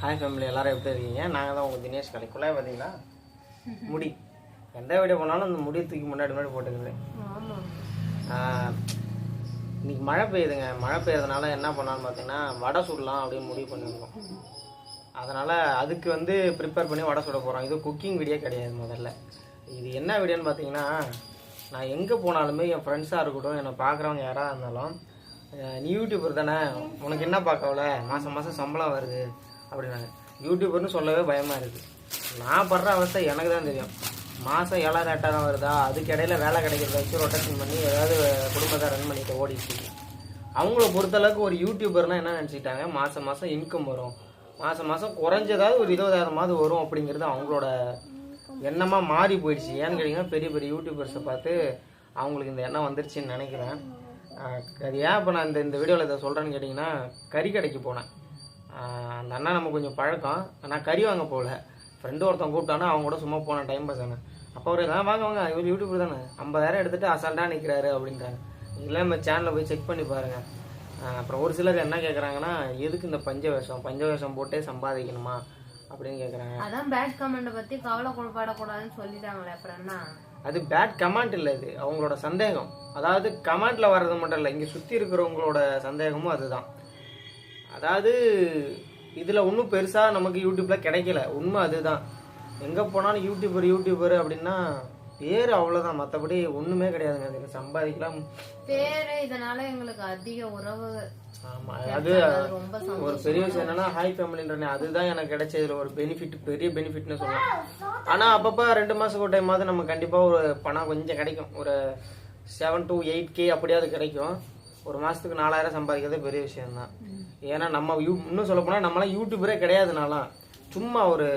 Hi family எல்லாரும் எப்படி இருக்கீங்க? நாங்கள் தான் உங்கள் தினேஷ் கலைக்குள்ளே பார்த்தீங்களா முடி. எந்த வீடியோ போனாலும் அந்த முடி தூக்கி முன்னாடி முன்னாடி போட்டுக்குது. ஆஹ், இன்னைக்கு மழை பெய்யுதுங்க. மழை பெய்யறதுனால என்ன பண்ணலாம்னு பார்த்தீங்கன்னா வடை சுடலாம் அப்படின்னு முடிவு பண்ணியிருக்கோம் அதனால் அதுக்கு வந்து ப்ரிப்பேர் பண்ணி வடை சுட போகிறோம் இது குக்கிங் வீடியோ கிடையாது முதல்ல. இது என்ன வீடியோன்னு பார்த்தீங்கன்னா நான் எங்கே போனாலுமே என் ஃப்ரெண்ட்ஸாக இருக்கட்டும் என்னை பார்க்குறவங்க யாராக இருந்தாலும் நீ யூடியூபர் தானே? உனக்கு என்ன பார்க்கல மாதம் மாதம் சம்பளம் வருது. அப்படின்னாங்க. யூடியூபர்னு சொல்லவே பயமாக இருக்குது நான் படுற அவஸ்தை எனக்கு தான் தெரியும். மாதம் ஏழாயிரம் எட்டாயிரம் வருதா? அதுக்கு இடையில வேலை கிடைக்கிறத வச்சு ரொட்டேஷன் பண்ணி ஏதாவது குடும்பத்தை ரன் பண்ணிட்டு ஓடிட்டு அவங்கள பொறுத்தளவுக்கு ஒரு யூடியூபர்னா என்ன நினச்சிக்கிட்டாங்க? மாதம் மாதம் இன்கம் வரும். மாதம் மாதம் குறைஞ்சதாவது ஒரு இருபதாயிரமாவது வரும் அப்படிங்கிறது அவங்களோட எண்ணமாக மாறி போயிடுச்சு. ஏன்னு கேட்டிங்கன்னா பெரிய பெரிய யூடியூபர்ஸை பார்த்து அவங்களுக்கு இந்த எண்ணம் வந்துருச்சுன்னு நினைக்கிறேன். அது ஏன் இப்போ நான் இந்த இந்த வீடியோவில் இதை சொல்கிறேன்னு கேட்டிங்கன்னா கறி கடைக்கு போனேன். அந்த அண்ணா நம்ம கொஞ்சம் பழக்கம். நான் கறி வாங்க போகல. ஃப்ரெண்டு ஒருத்தன் கூப்பிட்டானா அவங்க கூட சும்மா போனேன் டைம் பாஸ் ஆனேன் அப்போ அவர் தான் வாங்க வாங்க. இவர் யூடியூபர் தானே. ஐம்பதாயிரம் எடுத்துட்டு அசால்ட்டாக நிற்கிறாரு அப்படின்றாங்க இல்லை நம்ம சேனலில் போய் செக் பண்ணி பாருங்கள் அப்புறம் ஒரு சிலர் என்ன கேட்குறாங்கன்னா எதுக்கு இந்த பஞ்ச வேஷம் பஞ்ச வேஷம் போட்டே சம்பாதிக்கணுமா? அப்படின்னு கேட்குறாங்க அதான் பேட் கமெண்ட் பத்தி கவலை கொடுப்பாடக்கூடாதுன்னு சொல்லிட்டாங்களே அப்புறம் என்ன? அது பேட் கமெண்ட் இல்லை இது. அவங்களோட சந்தேகம். அதாவது கமெண்ட்ல வர்றது மட்டும் இல்லை இங்கே சுற்றி இருக்கிறவங்களோட சந்தேகமும் அதுதான். அதாவது இதில் ஒன்றும் பெருசாக நமக்கு யூடியூப்பில் கிடைக்கல. உண்மை அதுதான். எங்கே போனாலும் யூடியூபர் யூடியூபர் அப்படின்னா பேர் அவ்வளோதான் மற்றபடி ஒன்றுமே கிடையாதுங்க. அதுக்கு சம்பாதிக்கலாம். பேரு இதனால எங்களுக்கு அதிக உறவு ஆமாம் அது ஒரு பெரிய விஷயம் என்னன்னா ஹாய் ஃபேமிலின்றனே அதுதான் எனக்கு கிடைச்சதுல ஒரு பெனிஃபிட் பெரிய பெனிஃபிட்னு சொல்லலாம். ஆனா அப்பப்ப ரெண்டு மாசத்துக்கு ஒரு டைமாவது நம்ம கண்டிப்பா ஒரு பணம் கொஞ்சம் கிடைக்கும். ஒரு செவன் to எயிட் கே அப்படியாவது கிடைக்கும். ஒரு மாசத்துக்கு நாலாயிரம் சம்பாதிக்கிறது பெரிய விஷயம் தான் ஏன்னா நம்ம யூ இன்னும் சொல்ல போனா நம்மளாம் யூடியூபரே கிடையாதுனாலாம் சும்மா ஒரு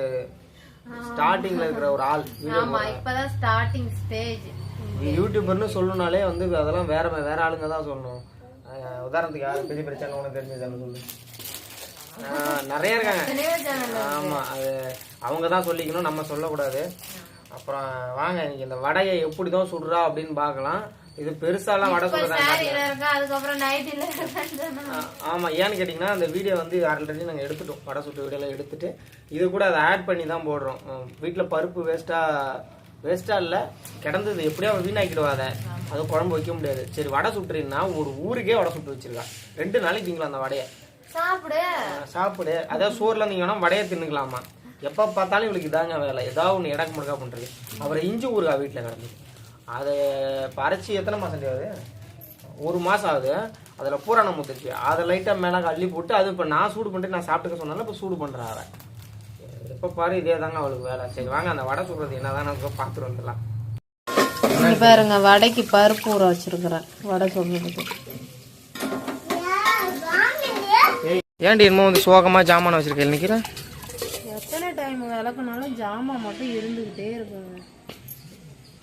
ஸ்டார்டிங்ல இருக்கிற ஒரு ஆள் ஆமா இப்பதான் ஸ்டார்டிங் ஸ்டேஜ் யூடியூபர்னு சொல்லணும்னாலே வந்து அதெல்லாம் வேற வேற ஆளுங்க தான் சொல்லணும். உதாரணத்துக்கு யாரு? பெரிய பிரச்சனை உனக்கு தெரிஞ்சதானு சொல்லு. நிறைய இருக்காங்க. சேனல் ஆமா அது அவங்க தான் சொல்லிக்கணும் நம்ம சொல்லக்கூடாது. அப்புறம் வாங்க இன்னைக்கு இந்த வடையை எப்படி தான் சுடுறா அப்படின்னு பார்க்கலாம். இது பெருசாலாம் வடை சுடுறதா அதுக்கப்புறம் நைட்டில இருக்கா ஆமா ஏன்னு கேட்டிங்கன்னா அந்த வீடியோ வந்து ஆல்ரெடி நாங்கள் எடுத்துட்டோம். வடை சுட்டு வீடியோலாம் எடுத்துட்டு இது கூட அதை ஆட் பண்ணி தான் போடுறோம். வீட்டில் பருப்பு வேஸ்ட்டா வேஸ்டா இல்லை கிடந்தது எப்படியோ அவன் வீணாக்கிடுவாத அது. குழம்பு வைக்க முடியாது. சரி வடை சுட்டுறீங்கன்னா ஒரு ஊருக்கே வடை சுட்டு வச்சிருக்கா. ரெண்டு நாளைக்கு திங்கலாம் அந்த வடையை. சாப்பிடு. சாப்பிடு. அதாவது சோறுல நீங்க வேணா வடையை தின்னுக்கலாமா. எப்ப பார்த்தாலும் இவளுக்கு இதாங்க வேலை. ஏதாவது ஒன்று இடக்கு முடக்கா பண்றது. அப்புறம் இஞ்சி ஊறுகா வீட்டில் கிடந்தது அதை இப்ப அரைச்சி எத்தனை மாசம் ஆகுது ஒரு மாசம் ஆகுது. அதுல பூரணம் முத்துச்சு அதை லைட்டா மேல அள்ளி போட்டு அது இப்ப நான் சூடு பண்ணிட்டு நான் சாப்பிட்டுக்க சொன்னாலும் இப்ப சூடு பண்றா அவ எப்ப பாரு இதே தாங்க அவளுக்கு வேலை. சரி வாங்க அந்த வடை சுடுறது என்னதான் நமக்கு பார்த்துட்டு வந்துடலாம். இங்க பாருங்க வடைக்கு பருப்பு ஊற வச்சிருக்கிறேன். வடை சொல்றதுக்கு ஏன்டி என்னமோ வந்து சோகமா ஜாமான் வச்சிருக்கேன் நிக்கிறேன் எத்தனை டைம் விளக்குனாலும் ஜாமான் மட்டும் இருந்துகிட்டே இருக்குங்க.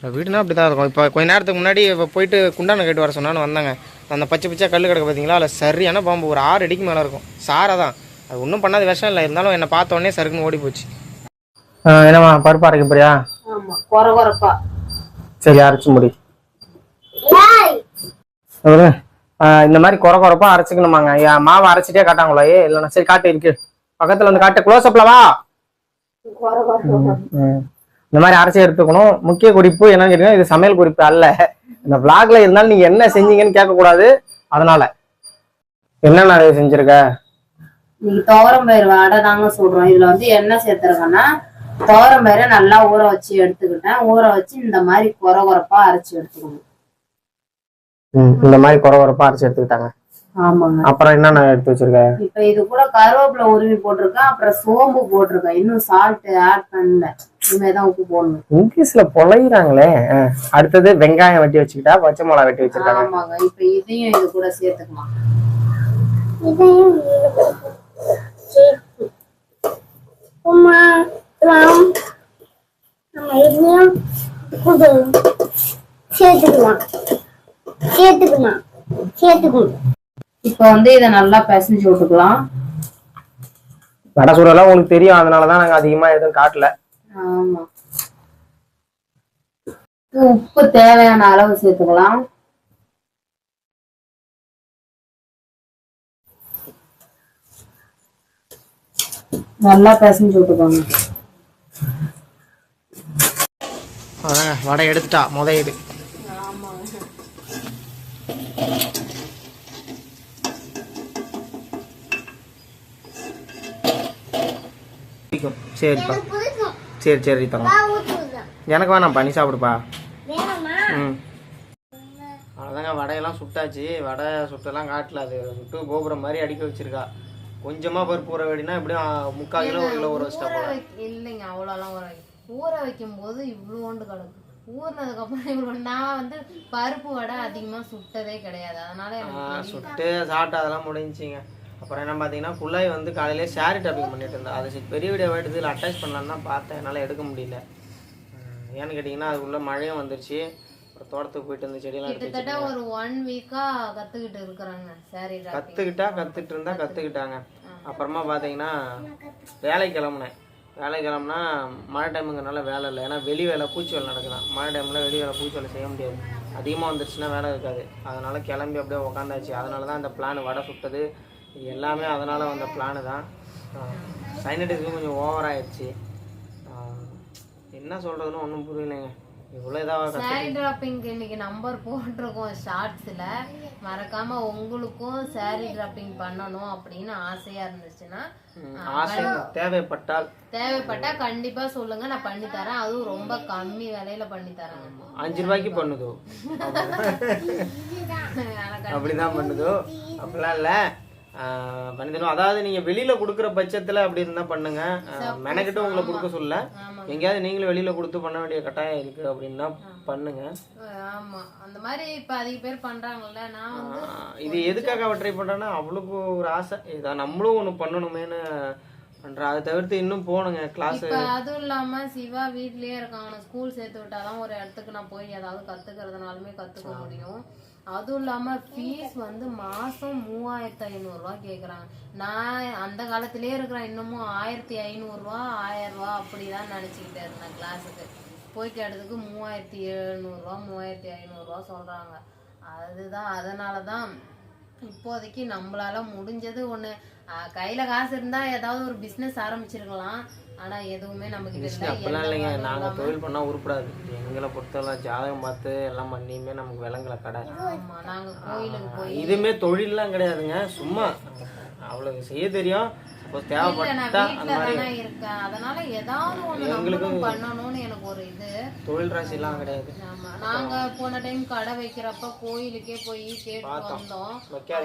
இப்போ வீடுனா அப்படி தான் இருக்கும். இப்போ கொஞ்ச நேரத்துக்கு முன்னாடி இப்போ போயிட்டு குண்டானை கேட்டு வர சொன்னான்னு வந்தாங்க. அந்த பச்சை பச்சை கல் கிடக்கு பார்த்தீங்களா? அதில் சரியான பாம்பு. ஒரு ஆறு அடிக்கு மேலே இருக்கும். சாரை தான். அது ஒன்றும் பண்ணாத விஷம் இல்லை. இருந்தாலும் என்னை பார்த்த உடனே சருக்குன்னு ஓடி போச்சு. என்னம்மா பருப்பு அரைக்க போறியா? ஆமா குற குறப்பா சரி அரைச்சு முடி. இந்த மாதிரி குறை குறைப்பா அரைச்சிக்கணுமாங்க. ஏன் மாவை அரைச்சிட்டே காட்டாங்களோ? ஏ இல்லைண்ணா சரி காட்டு இருக்கு. பக்கத்தில் வந்து காட்டு. க்ளோஸ் அப்ல வா. குற குறப்பா ம். இந்த மாதிரி அரைச்சி எடுத்துக்கணும். முக்கிய குறிப்பு என்னன்னு கேட்டீங்கன்னா இது சமையல் குறிப்பு அல்ல. இந்த vlogல இருந்தாலும் நீங்க என்ன செஞ்சீங்கன்னு கேட்கக்கூடாது. அதனால என்னென்ன அதை செஞ்சிருக்க? இன்னைக்கு துவரம் பயிர் வடை தாங்க சொல்றோம். இதுல வந்து என்ன சேர்த்திருக்கேன்னா துவரம் பயிரை நல்லா ஊற வச்சு எடுத்துக்கிட்டேன். ஊற வச்சு இந்த மாதிரி குற குறப்பா அரைச்சு எடுத்துக்கணும். இந்த மாதிரி குறை குறைப்பா அரைச்சி எடுத்துக்கிட்டாங்க. அப்புறம் என்னென்ன எடுத்து வச்சிருக்க? இப்ப இது கூட கருவேப்பிலை உருவி போட்டிருக்கேன் அப்புறம் சோம்பு போட்டிருக்கேன். இன்னும் சால்ட் ஆட் பண்ணல. இனிமேதான் உப்பு போடணும். இங்கிலீஷ்ல பொழையிறாங்களே. அடுத்தது வெங்காயம் வெட்டி வச்சுக்கிட்டா பச்சை மிளகா வெட்டி வச்சிருக்காங்க. ஆமாங்க. இப்ப இதையும் இது கூட சேர்த்துக்கலாம். சேர்த்துக்கலாம். சேர்த்துக்கலாம். சேர்த்துக்கணும். வந்து இதை நல்லா பிசைஞ்சு விட்டுக்கலாம். வடை சூடெல்லாம் உங்களுக்கு தெரியும். அதனாலதான் நாங்க அதிகமா எதுவும் காட்டல. ஆமா. உப்பு தேவையான அளவு சேர்த்துக்கலாம். நல்லா பிசைஞ்சு விட்டுக்கோங்க. அதாங்க வடை எடுத்துட்டா முத இது. பிடிக்கும். சரிப்பா. சரி சரி தரோம் ஊற்றுதான் எனக்கு வேணாம்ப்பா நீ சாப்பிடுப்பா. வேணுமா? ம். அவ்வளோதாங்க வடையெல்லாம் சுட்டாச்சு. வடை சுட்டெல்லாம் காட்டல. அது சுட்டு கோபுரம் மாதிரி அடிக்க வச்சிருக்கா. கொஞ்சமாக பருப்பு ஊற வேடினா எப்படியும் முக்கால் கிலோ ஒரு கிலோ ஊற வச்சிட்டா இல்லைங்க அவ்வளோலாம் ஊற ஊற வைக்கும் போது இவ்வளோண்டு கிடக்கு. ஊறினதுக்கு அப்புறம் இவ்வளோ நான் வந்து பருப்பு வடை அதிகமாக சுட்டதே கிடையாது. அதனால. சுட்டு சாப்பிட்டு அதெல்லாம் முடிஞ்சுங்க அப்புறம் என்ன பார்த்தீங்கன்னா குள்ளாய் வந்து காலையிலே ஷேரி டாப்பிங் பண்ணிட்டு இருந்தா அது சரி பெரிய வீடியோ எடுத்து இதில் அட்டாச் பண்ணலான்னு தான் பார்த்தேன். என்னால் எடுக்க முடியல. ஏன்னு கேட்டிங்கன்னா அதுக்குள்ளே மழையும் வந்துருச்சு. அப்புறம் தோட்டத்துக்கு போயிட்டு இருந்த செடியெல்லாம் கிட்டத்தட்ட ஒரு ஒன் வீக்கா கத்துக்கிட்டு இருக்கிறாங்க சாரி கற்றுக்கிட்டா கற்றுக்கிட்டு இருந்தா கற்றுக்கிட்டாங்க அப்புறமா பார்த்தீங்கன்னா வேலைக்கு கிளம்புனேன். வேலைக்கு கிளம்புனா மழை டைமுங்கிறனால வேலை இல்லை. ஏன்னா வெளி வேலை பூச்சி வேலை நடக்குதான். மழை டைமில் வெளி வேலை பூச்சி வேலை செய்ய முடியாது. அதிகமாக வந்துருச்சுன்னா வேலை இருக்காது. அதனால் கிளம்பி அப்படியே உக்காந்தாச்சு. அதனால தான் இந்த பிளான் வடை சுட்டது. இது எல்லாமே அதனால் வந்த பிளானு தான். சைனடிஸ்க்கு கொஞ்சம் ஓவர் ஆயிடுச்சு என்ன சொல்கிறதுன்னு ஒன்றும் புரியலைங்க. இவ்வளோ இதாக சாரி டிராப்பிங்க்கு இன்னைக்கு நம்பர் போட்டிருக்கோம் ஷார்ட்ஸில் மறக்காம உங்களுக்கும் சாரி டிராப்பிங் பண்ணணும் அப்படின்னு ஆசையா இருந்துச்சுன்னா ஆசை தேவைப்பட்டால் தேவைப்பட்டா கண்டிப்பா சொல்லுங்க. நான் பண்ணி தரேன். அதுவும் ரொம்ப கம்மி விலையில பண்ணி தரேன். அஞ்சு ரூபாய்க்கு பண்ணுதோ? அப்படிதான் பண்ணுதோ? அப்படிலாம் இல்லை. பண்ணி தருவோம் அதாவது நீங்கள் வெளியில் கொடுக்குற பட்சத்தில் அப்படி இருந்தால் பண்ணுங்க. மெனக்கிட்ட உங்களை கொடுக்க சொல்ல. எங்கேயாவது நீங்களும் வெளியில் கொடுத்து பண்ண வேண்டிய கட்டாயம் இருக்குது அப்படின்னா பண்ணுங்க. ஆமா. அந்த மாதிரி இப்ப அதிக பேர் பண்றாங்கல்ல நான் இது எதுக்காக அவ ட்ரை பண்ணுறேன்னா அவளுக்கு ஒரு ஆசை. இதை நம்மளும் ஒன்று பண்ணணுமேனு பண்ணுறா அதை தவிர்த்து இன்னும் போகணுங்க. கிளாஸ் இப்ப அதுவும் இல்லாம சிவா வீட்லயே இருக்காங்க ஸ்கூல் சேர்த்து விட்டாதான் ஒரு இடத்துக்கு நான் போய் ஏதாவது கத்துக்கிறதுனாலுமே கத்துக்க முடியும். அதுவும் இல்லாம ஃபீஸ் வந்து மாசம் மூவாயிரத்தி ஐநூறு ரூபாய் கேக்குறாங்க. நான் அந்த காலத்திலேயே இருக்கிறேன். இன்னமும் ஆயிரத்தி ஐநூறு ரூபா ஆயிரம் ரூபா அப்படிதான் நினைச்சுக்கிட்டு இருந்தேன் கிளாஸுக்கு போய் கேட்டதுக்கு மூவாயிரத்தி எழுநூறுவா மூவாயிரத்தி ஐநூறுரூவா சொல்றாங்க. அதுதான் அதனாலதான் இப்போதைக்கு நம்மளால முடிஞ்சது ஒண்ணு. ஆஹ் கையில காசு இருந்தா ஏதாவது ஒரு பிசினஸ் ஆரம்பிச்சிருக்கலாம். ஆனா எதுவுமே நமக்கு அப்படிலாம் இல்லைங்க. நாங்கள் தொழில் பண்ணால் உருப்படாது. எங்களை பொறுத்தவரை ஜாதகம் பார்த்து எல்லாம் பண்ணியுமே நமக்கு விலங்குல கடை. நாங்க கோயிலுக்கு போய் இதுமே தொழில்லாம் கிடையாதுங்க. சும்மா. அவளுக்கு செய்ய தெரியும். தேவைப்பட்டா அந்த மாதிரி தானே இருக்கேன். அதனால ஏதாவது ஒண்ணு நம்மளும் பண்ணணும்னு எனக்கு ஒரு இது. தொழில் ராசிலாம் கிடையாது. ஆமா. நாங்க போன டைம் கடை வைக்கிறப்ப கோயிலுக்கே போய் கேட்டு வந்தோம்.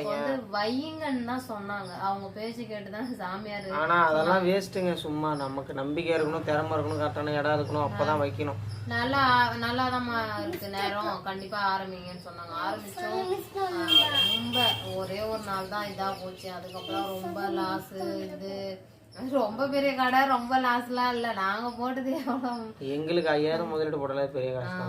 வந்து வையுங்கன்னு தான் சொன்னாங்க. அவங்க பேச்சு கேட்டுதான் சாமியார் ஆனா அதெல்லாம் வேஸ்ட்டுங்க சும்மா. நமக்கு நம்பிக்கை இருக்கணும் திறமை இருக்கணும் கரெக்டான இடம் இருக்கணும் அப்பதான் வைக்கணும். நல்லா நல்லாதாம்மா இருக்கு. நேரம் கண்டிப்பா ஆரம்பிங்கன்னு சொன்னாங்க. ஆரம்பிச்சோம். ரொம்ப ஒரே ஒரு நாள் தான் இதா போச்சு. அதுக்கப்புறம் ரொம்ப லாஸ் இது ரொம்ப பெரிய கடை ரொம்ப லாஸ்லாம் இல்ல. நாங்க போட்டது எவ்வளவு? எங்களுக்கு ஐயாயிரம் முதலீடு போடல பெரிய காசு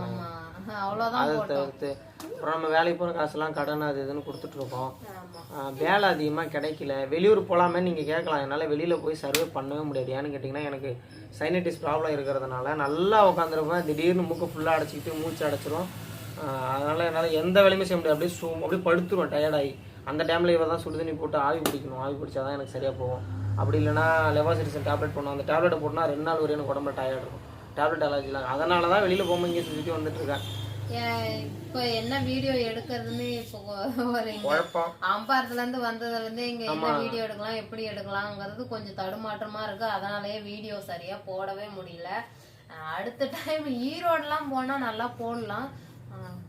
அவ்வளவுதான் தவிர்த்து அப்புறம் நம்ம வேலைக்கு போகிற காசுலாம் கடன் அது இதுன்னு கொடுத்துட்டு இருக்கோம். ஆமா. ஆஹ் வேலை அதிகமாக கிடைக்கல. வெளியூர் போகலாமே நீங்கள் கேட்கலாம். என்னால் வெளியில் போய் சர்வே பண்ணவே முடியாது. ஏன்னு கேட்டிங்கன்னா எனக்கு சைனட்டிஸ் ப்ராப்ளம் இருக்கிறதுனால நல்லா உட்காந்துருப்பேன் திடீர்னு மூக்கை ஃபுல்லாக அடைச்சிக்கிட்டு மூச்சு அடைச்சிரும். அதனால என்னால் எந்த வேலையுமே செய்ய முடியாது. அப்படியே சூ அப்படியே படுத்துருவேன் டயர்டாகி அந்த டைமில் இவ தான் சுடுதண்ணி போட்டு ஆவி பிடிக்கணும். ஆவி பிடிச்சா தான் எனக்கு சரியாக போகும். அப்படி இல்லைன்னா லெவாசிரிசன் டேப்லெட் போடணும். அந்த டேப்லெட்டை போட்டோம்னா ரெண்டு நாள் வரையும் எனக்கு உடம்புல டயர்ட் இருக்கும். டேப்லெட் அலர்ஜிலாம் அதனால தான் வெளியில் போகும்போது இங்கே சுற்றி வந்துட்டு இருக்கேன். ஏன் இப்ப என்ன வீடியோ எடுக்கிறதுன்னு இப்போ ஒரு இங்க குழப்பம். அம்பாரத்துல இருந்து வந்ததுல இருந்து இங்க என்ன வீடியோ எடுக்கலாம் எப்படி எடுக்கலாங்கிறது கொஞ்சம் தடுமாற்றமா இருக்கு. அதனாலயே வீடியோ சரியா போடவே முடியல. அடுத்த டைம் ஈரோடுலாம் போனா நல்லா போடலாம்.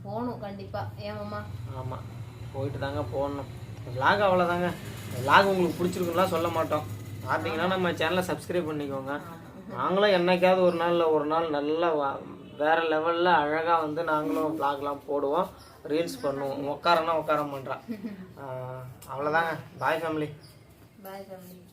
போகணும் கண்டிப்பா. ஏமாம்மா ஆமாம் போயிட்டு தாங்க போடணும் விலாக் அவ்வளோதாங்க விலாக் உங்களுக்கு பிடிச்சிருக்குலாம் சொல்ல மாட்டோம். பார்த்தீங்கன்னா நம்ம சேனலை சப்ஸ்கிரைப் பண்ணிக்கோங்க. நாங்களும் என்னைக்காவது ஒரு நாளில் ஒரு நாள் நல்லா வா- லெவலில் அழகாக வந்து நாங்களும் விலாக்லாம் போடுவோம். ரீல்ஸ் பண்ணுவோம். உட்காரன்னா உட்கார பண்ணுறான் அவ்வளோதாங்க பாய் ஃபேமிலி பாய் ஃபேமிலி